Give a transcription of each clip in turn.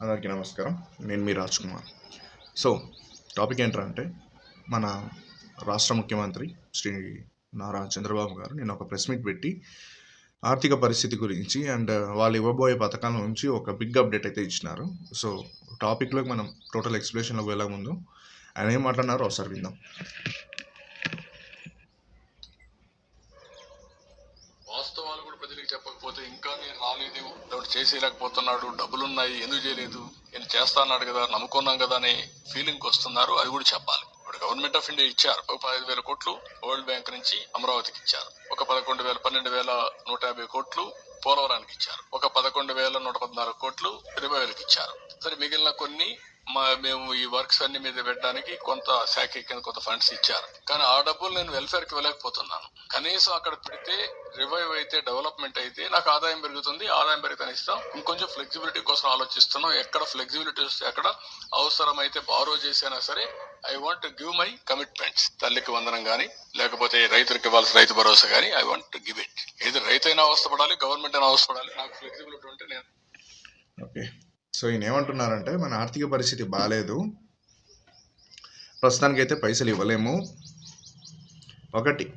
అందరికీ నమస్కారం. నేను మీ రాజ్ కుమార్. సో టాపిక్ ఏంటంటే మన రాష్ట్ర ముఖ్యమంత్రి శ్రీ నారా చంద్రబాబు గారు నేను ఒక ప్రెస్ మీట్ పెట్టి ఆర్థిక పరిస్థితి గురించి అండ్ వాళ్ళు ఇవ్వబోయే పథకాల నుంచి ఒక బిగ్ అప్డేట్ అయితే ఇచ్చినారు. సో టాపిక్లోకి మనం టోటల్ ఎక్స్ప్లెనేషన్లోకి వెళ్ళక ముందు ఆయన ఏం మాట్లాడినారో ఒకసారి విందాం వాస్తవాలు కూడా ప్రజలకు చెప్పకపోతే ఇంకా నేను రాలేదు. ఎవడు చేసేయలేకపోతున్నాడు. డబ్బులున్నాయి. ఎందుకు చేయలేదు? నేను చేస్తా అన్నాడు కదా నమ్ముకున్నాం కదా అనే ఫీలింగ్ వస్తున్నారు. అది కూడా చెప్పాలి. ఇప్పుడు గవర్నమెంట్ ఆఫ్ ఇండియా ఇచ్చారు. ఒక పదహైదు వేల కోట్లు వరల్డ్ బ్యాంక్ నుంచి అమరావతికి ఇచ్చారు. ఒక పదకొండు వేల పన్నెండు వేల నూట యాభై కోట్లు పోలవరానికి ఇచ్చారు. ఒక పదకొండు వేల నూట పద్నాలుగు కోట్లు ఇరవై వేలకు ఇచ్చారు. సరే మిగిలిన కొన్ని మా మేము ఈ వర్క్స్ అన్ని మీద పెట్టడానికి కొంత శాఖ కింద కొంత ఫండ్స్ ఇచ్చారు. కానీ ఆ డబ్బులు నేను వెల్ఫేర్కి వెళ్ళకపోతున్నాను. కనీసం అక్కడ పెడితే రివైవ్ అయితే డెవలప్మెంట్ అయితే నాకు ఆదాయం పెరుగుతుంది. ఆదాయం పెరిగితే ఇస్తాం. ఇంకొంచెం ఫ్లెక్సిబిలిటీ కోసం ఆలోచిస్తున్నాం. ఎక్కడ ఫ్లెక్సిబిలిటీ వస్తే అక్కడ అవసరమైతే బారో చేసినా సరే I want give my commitments. తల్లికి వందనం కానీ లేకపోతే రైతులకు ఇవ్వాల్సిన రైతు భరోసా కానీ ఐ వాంట్ గివ్ ఇట్. ఏది రైతు అయినా అవస్థపడాలి గవర్నమెంట్ అయినా అవస్థపడాలి నాకు ఫ్లెక్సిబిలిటీ ఉంటే నేను ఓకే. సో ఈయన ఏమంటున్నారంటే మన ఆర్థిక పరిస్థితి బాగాలేదు ప్రస్తుతానికైతే పైసలు ఇవ్వలేము. ఒకటి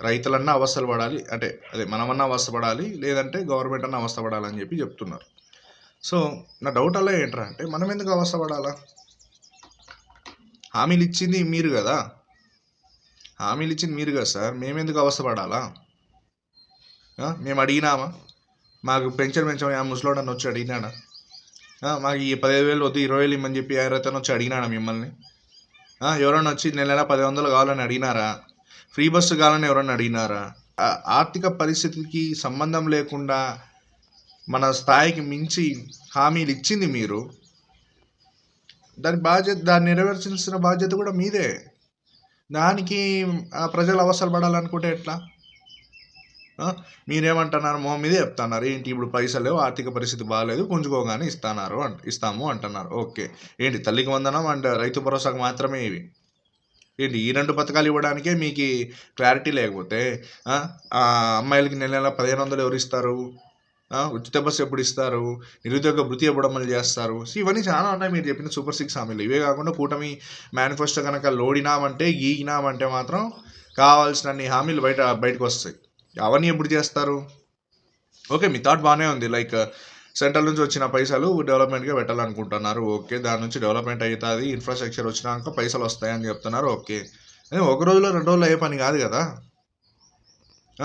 రైతులన్నా అవస్థలు పడాలి. అంటే అదే మనమన్నా అవస్థ పడాలి. లేదంటే గవర్నమెంట్ అన్న అవస్థ పడాలని చెప్పి చెప్తున్నారు. సో నా డౌట్ అలా ఏంట్రా? అంటే మనం ఎందుకు అవస్థ పడాలా? హామీలు ఇచ్చింది మీరు కదా. హామీలు ఇచ్చింది మీరు కదా సార్. మేమెందుకు అవస్థ పడాలా? మేము అడిగినామా మాకు పెన్షన్ పెంచమని ఆ ముసలోడని వచ్చి అడిగినాడా? మాకు ఈ పదిహేను వేలు వద్దు ఇరవై వేలు ఇమ్మని చెప్పి ఎవరైతేనో వచ్చి అడిగినాడా మిమ్మల్ని. ఎవరైనా వచ్చి నెల నెల పది వందలు కావాలని అడిగినారా? ఫ్రీ బస్సు కావాలని ఎవరైనా అడిగినారా? ఆర్థిక పరిస్థితికి సంబంధం లేకుండా మన స్థాయికి మించి హామీలు ఇచ్చింది మీరు. దాని బాధ్యత దాన్ని నెరవేర్చాల్సిన బాధ్యత కూడా మీదే. దానికి ఆ, ప్రజలు అవసరపడాలనుకుంటే ఎట్లా? మీరేమంటున్నారు? మొహం మీదే చెప్తున్నారు. ఏంటి ఇప్పుడు పైసలు లేవు ఆర్థిక పరిస్థితి బాగాలేదు పుంజుకోగానే ఇస్తున్నారు అంట ఇస్తాము అంటున్నారు. ఓకే. ఏంటి తల్లికి వందనం అండ్ రైతు భరోసాకు మాత్రమే ఇవి? ఏంటి ఈ రెండు పథకాలు ఇవ్వడానికే మీకు క్లారిటీ లేకపోతే అమ్మాయిలకి నెల నెల పదిహేను వందలు ఎవరు ఇస్తారు? ఉచిత బస్సు ఎప్పుడు ఇస్తారు? నిరుద్యోగ భృతి ఎప్పుడు అమలు చేస్తారు? ఇవన్నీ చాలా ఉన్నాయి మీరు చెప్పిన సూపర్ సిక్స్ హామీలు. ఇవే కాకుండా కూటమి మేనిఫెస్టో కనుక లోడినామంటే గీగినామంటే మాత్రం కావాల్సినన్ని హామీలు బయట బయటకు వస్తాయి. అవన్నీ ఎప్పుడు చేస్తారు? ఓకే మీ థాట్ బాగానే ఉంది. లైక్ uh, సెంట్రల్ నుంచి వచ్చిన పైసలు డెవలప్మెంట్గా పెట్టాలనుకుంటున్నారు. ఓకే దాని నుంచి డెవలప్మెంట్ అవుతుంది. ఇన్ఫ్రాస్ట్రక్చర్ వచ్చినాక పైసలు వస్తాయని చెప్తున్నారు. ఓకే. అదే ఒక రోజులో రెండు రోజులు అయ్యే పని కాదు కదా?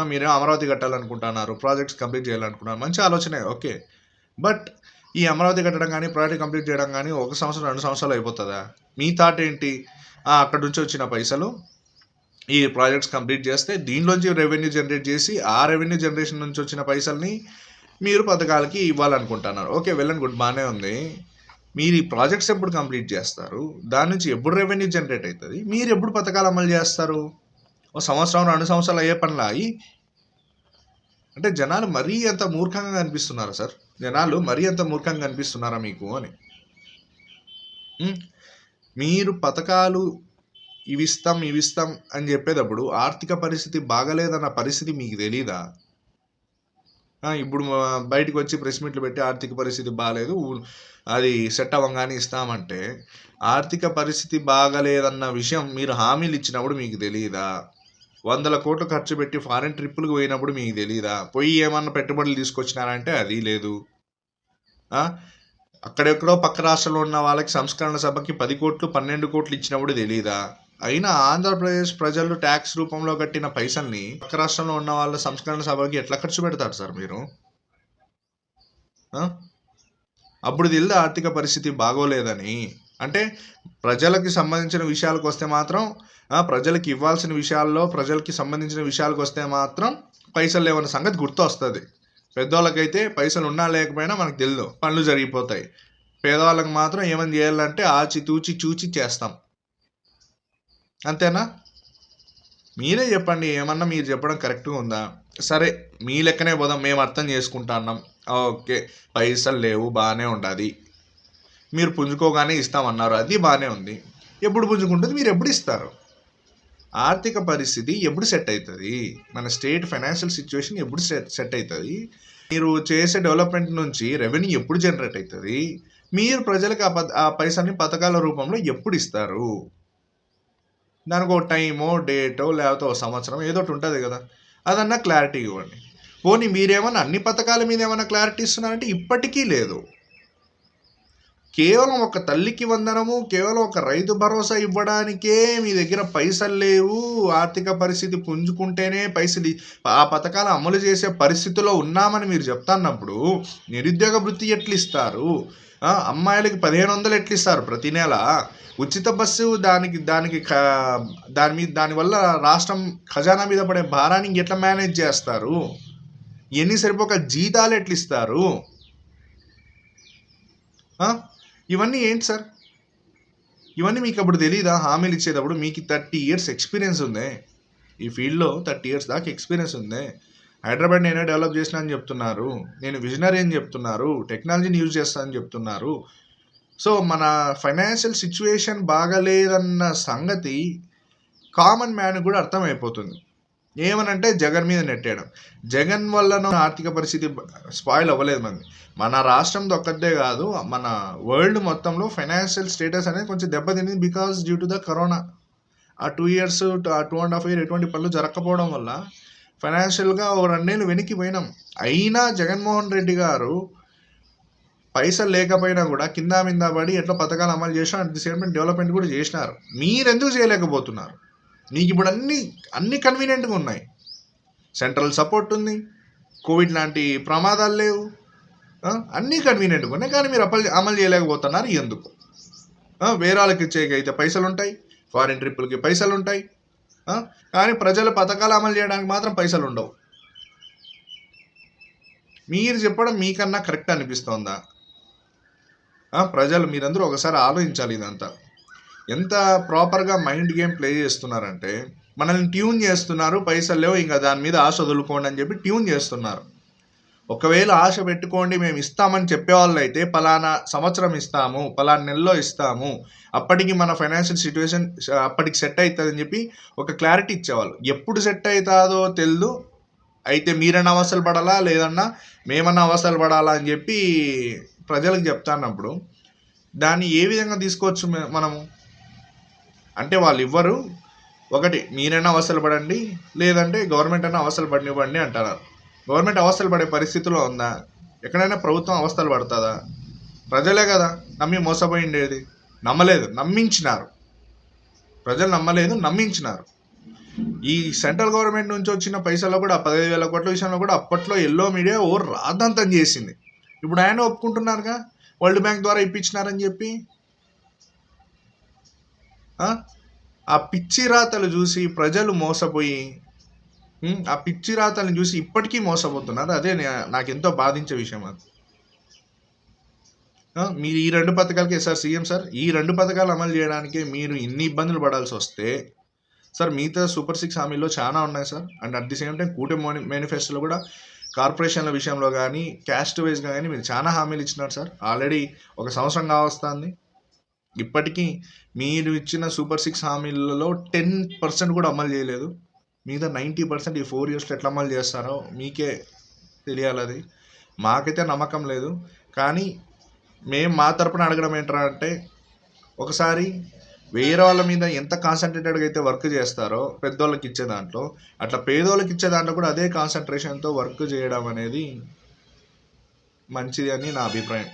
మీరే అమరావతి కట్టాలనుకుంటున్నారు. ప్రాజెక్ట్స్ కంప్లీట్ చేయాలనుకుంటున్నారు. మంచి ఆలోచనే ఓకే. బట్ ఈ అమరావతి కట్టడం కానీ ప్రాజెక్ట్ కంప్లీట్ చేయడం కానీ ఒక సంవత్సరం రెండు సంవత్సరాలు అయిపోతుందా? మీ థాట్ ఏంటి? అక్కడ నుంచి వచ్చిన పైసలు ఈ ప్రాజెక్ట్స్ కంప్లీట్ చేస్తే దీనిలోంచి రెవెన్యూ జనరేట్ చేసి ఆ రెవెన్యూ జనరేషన్ నుంచి వచ్చిన పైసల్ని మీరు పథకాలకి ఇవ్వాలనుకుంటున్నారు. ఓకే వెళ్ళండి గుడ్ బాగానే ఉంది. మీరు ఈ ప్రాజెక్ట్స్ ఎప్పుడు కంప్లీట్ చేస్తారు? దాని నుంచి ఎప్పుడు రెవెన్యూ జనరేట్ అవుతుంది? మీరు ఎప్పుడు పథకాలు అమలు చేస్తారు? ఓ సంవత్సరం రెండు సంవత్సరాలు అయ్యే పనులు అయ్యి? అంటే జనాలు మరీ అంత మూర్ఖంగా కనిపిస్తున్నారా సార్? జనాలు మరీ అంత మూర్ఖంగా కనిపిస్తున్నారా మీకు అని? మీరు పథకాలు ఇవి ఇస్తాం ఇవి ఇస్తాం అని చెప్పేటప్పుడు ఆర్థిక పరిస్థితి బాగలేదన్న పరిస్థితి మీకు తెలీదా? ఇప్పుడు బయటకు వచ్చి ప్రెస్ మీట్లు పెట్టి ఆర్థిక పరిస్థితి బాగాలేదు అది సెట్ అవ్వగానే ఇస్తామంటే ఆర్థిక పరిస్థితి బాగలేదన్న విషయం మీరు హామీలు ఇచ్చినప్పుడు మీకు తెలియదా వందల కోట్లు ఖర్చు పెట్టి ఫారెన్ ట్రిప్పులకు పోయినప్పుడు మీకు తెలియదా పోయి ఏమన్నా పెట్టుబడులు తీసుకొచ్చినారంటే అది లేదు. అక్కడెక్కడో పక్క రాష్ట్రంలో ఉన్న వాళ్ళకి సంస్కరణ సభకి పది కోట్లు పన్నెండు కోట్లు ఇచ్చినప్పుడు తెలియదా అయినా ఆంధ్రప్రదేశ్ ప్రజలు ట్యాక్స్ రూపంలో కట్టిన పైసల్ని పక్క రాష్ట్రంలో ఉన్న వాళ్ళ సంస్కరణ సభకి ఎట్లా ఖర్చు పెడతారు సార్ మీరు? అప్పుడు తెలియదు ఆర్థిక పరిస్థితి బాగోలేదని? అంటే ప్రజలకి సంబంధించిన విషయాలకు వస్తే మాత్రం ప్రజలకి ఇవ్వాల్సిన విషయాల్లో ప్రజలకి సంబంధించిన విషయాలకు వస్తే మాత్రం పైసలు లేవన్న సంగతి గుర్తు వస్తుంది పెద్దవాళ్ళకైతే పైసలు ఉన్నా లేకపోయినా మనకు తెలియదు పనులు జరిగిపోతాయి. పేదవాళ్ళకి మాత్రం ఏమని చేయాలంటే ఆచి తూచి చూచి చేస్తాం. అంతేనా? మీరే చెప్పండి ఏమన్నా మీరు చెప్పడం కరెక్ట్గా ఉందా? సరే మీ లెక్కనే పోదాం మేము అర్థం చేసుకుంటున్నాం ఓకే పైసలు లేవు బాగానే ఉండాలి మీరు పుంజుకోగానే ఇస్తామన్నారు అది బాగానే ఉంది. ఎప్పుడు పుంజుకుంటుంది? మీరు ఎప్పుడు ఇస్తారు? ఆర్థిక పరిస్థితి ఎప్పుడు సెట్ అవుతుంది మన స్టేట్ ఫైనాన్షియల్ సిచ్యువేషన్ ఎప్పుడు సెట్ సెట్ అవుతుంది మీరు చేసే డెవలప్మెంట్ నుంచి రెవెన్యూ ఎప్పుడు జనరేట్ అవుతుంది మీరు ప్రజలకు ఆ ప- ఆ పైసల్ని పథకాల రూపంలో ఎప్పుడు ఇస్తారు? దానికి ఒక టైమో డేటో లేకపోతే ఒక సంవత్సరం ఏదో ఒకటి ఉంటుంది కదా. అదన్నా క్లారిటీ ఇవ్వండి. పోనీ మీరేమన్నా అన్ని పథకాల మీద ఏమైనా క్లారిటీ ఇస్తున్నారంటే ఇప్పటికీ లేదు. కేవలం ఒక తల్లికి వందనము కేవలం ఒక రైతు భరోసా ఇవ్వడానికే మీ దగ్గర పైసలు లేవు. ఆర్థిక పరిస్థితి పుంజుకుంటేనే పైసలు ఆ పథకాలు అమలు చేసే పరిస్థితిలో ఉన్నామని మీరు చెప్తున్నప్పుడు నిరుద్యోగ వృత్తి ఎట్లు ఇస్తారు అమ్మాయిలకి పదిహేను వందలు ఎట్లు ఇస్తారు ప్రతి నెల? ఉచిత బస్సు దానికి దానికి దాని మీద దానివల్ల రాష్ట్రం ఖజానా మీద పడే భారాన్ని ఎట్లా మేనేజ్ చేస్తారు? ఎన్ని సరిపోక జీతాలు ఎట్లు ఇస్తారు ఇవన్నీ ఏంటి సార్? ఇవన్నీ మీకు అప్పుడు తెలియదా హామీలు ఇచ్చేటప్పుడు మీకు థర్టీ ఇయర్స్ ఎక్స్పీరియన్స్ ఉంది. ఈ ఫీల్డ్లో థర్టీ ఇయర్స్ దాకా ఎక్స్పీరియన్స్ ఉంది. హైదరాబాద్ నేనే డెవలప్ చేసిన అని చెప్తున్నారు. నేను విజనరీ అని చెప్తున్నారు. టెక్నాలజీని యూజ్ చేస్తానని చెప్తున్నారు. సో మన ఫైనాన్షియల్ సిచ్యువేషన్ బాగలేదన్న సంగతి కామన్ మ్యాన్ కూడా అర్థమైపోతుంది. ఏమనంటే జగన్ మీద నెట్టేయడం. జగన్ వల్ల ఆర్థిక పరిస్థితి స్పాయిల్ అవ్వలేదు మంది. మన రాష్ట్రంతో ఒక్కటే కాదు మన వరల్డ్ మొత్తంలో ఫైనాన్షియల్ స్టేటస్ అనేది కొంచెం దెబ్బతింది because due to the corona ఆ two years two and half year ఎటువంటి పనులు జరగకపోవడం వల్ల ఫైనాన్షియల్గా ఓ రెండేళ్ళు వెనక్కి పోయినాం. అయినా జగన్మోహన్ రెడ్డి గారు పైసలు లేకపోయినా కూడా కింద మింద పడి ఎట్లా పథకాలు అమలు చేసినా at the same time development కూడా చేసినారు. మీరు ఎందుకు చేయలేకపోతున్నారు? నీకు ఇప్పుడు అన్ని అన్ని కన్వీనియంట్గా ఉన్నాయి. సెంట్రల్ సపోర్ట్ ఉంది. కోవిడ్ లాంటి ప్రమాదాలు లేవు. అన్నీ కన్వీనియంట్గా ఉన్నాయి. కానీ మీరు అమలు అమలు చేయలేకపోతున్నారు. ఎందుకు? వేరే వాళ్ళకి ఇచ్చేకైతే పైసలు ఉంటాయి ఫారిన్ ట్రిప్పులకి పైసలు ఉంటాయి కానీ ప్రజల పథకాలు అమలు చేయడానికి మాత్రం పైసలు ఉండవు. మీరు చెప్పడం మీకన్నా కరెక్ట్ అనిపిస్తోందా? ప్రజలు మీరందరూ ఒకసారి ఆలోచించాలి ఇదంతా. ఎంత ప్రాపర్గా మైండ్ గేమ్ ప్లే చేస్తున్నారంటే మనల్ని ట్యూన్ చేస్తున్నారు పైసలు లేవు ఇంకా దాని మీద ఆశ వదులుకోండి అని చెప్పి ట్యూన్ చేస్తున్నారు. ఒకవేళ ఆశ పెట్టుకోండి మేము ఇస్తామని చెప్పేవాళ్ళు అయితే పలానా సంవత్సరం ఇస్తాము పలానా నెలలో ఇస్తాము. అప్పటికి మన ఫైనాన్షియల్ సిచ్యువేషన్ అప్పటికి సెట్ అవుతుందని చెప్పి ఒక క్లారిటీ ఇచ్చేవాళ్ళు. ఎప్పుడు సెట్ అవుతుందో తెలియదు అయితే మీరన్నా అవసరం పడాలా? లేదన్నా మేమన్నా అవసరం పడాలా అని చెప్పి ప్రజలకు చెప్తాన్నప్పుడు దాన్ని ఏ విధంగా తీసుకోవచ్చు మనము? అంటే వాళ్ళు ఇవ్వరు. ఒకటి మీరైనా అవసరాలు పడండి. లేదంటే గవర్నమెంట్ అయినా అవసరాలు పడినివ్వండి అంటారు. గవర్నమెంట్ అవస్థలు పడే పరిస్థితిలో ఉందా? ఎక్కడైనా ప్రభుత్వం అవస్థలు పడుతుందా? ప్రజలే కదా నమ్మి మోసపోయిండేది. నమ్మలేదు నమ్మించినారు. ప్రజలు నమ్మలేదు నమ్మించినారు. ఈ సెంట్రల్ గవర్నమెంట్ నుంచి వచ్చిన పైసల్లో కూడా పదహైదు వేల కోట్ల విషయంలో కూడా అప్పట్లో ఎల్లో మీడియా ఓ రాద్దంతం చేసింది. ఇప్పుడు ఆయన ఒప్పుకుంటున్నారుగా? వరల్డ్ బ్యాంక్ ద్వారా ఇప్పించినారని చెప్పి? ఆ? పిచ్చి రాతలు చూసి ప్రజలు మోసపోయి ఆ పిచ్చి రాతలను చూసి ఇప్పటికీ మోసపోతున్నారు. అదే నాకు ఎంతో బాధించే విషయం అది. మీరు ఈ రెండు పథకాలకి సార్ సీఎం సార్ ఈ రెండు పథకాలు అమలు చేయడానికి మీరు ఇన్ని ఇబ్బందులు పడాల్సి వస్తే సార్ మిగతా సూపర్ సిక్స్ హామీల్లో చాలా ఉన్నాయి sir. And at the same time కూటమి మేనిఫెస్టోలో కూడా కార్పొరేషన్ల విషయంలో కానీ క్యాస్ట్ వైజ్గా కానీ మీరు చాలా హామీలు ఇచ్చినారు సార్. ఆల్రెడీ ఒక సంవత్సరం కావస్తుంది. ఇప్పటికీ మీరు ఇచ్చిన సూపర్ సిక్స్ హామీలలో టెన్ పర్సెంట్ కూడా అమలు చేయలేదు. మిగతా నైంటీ పర్సెంట్ ఈ ఫోర్ ఇయర్స్లో ఎట్లా అమలు చేస్తారో మీకే తెలియాలి అది. మాకైతే నమ్మకం లేదు. కానీ మేము మా తరపున అడగడం ఏంటంటే ఒకసారి వేరే వాళ్ళ మీద ఎంత కాన్సన్ట్రేటెడ్గా అయితే వర్క్ చేస్తారో పెద్దోళ్ళకి ఇచ్చే దాంట్లో అట్లా పేదోళ్ళకి ఇచ్చే దాంట్లో కూడా అదే కాన్సన్ట్రేషన్తో వర్క్ చేయడం అనేది మంచిది అని నా అభిప్రాయం.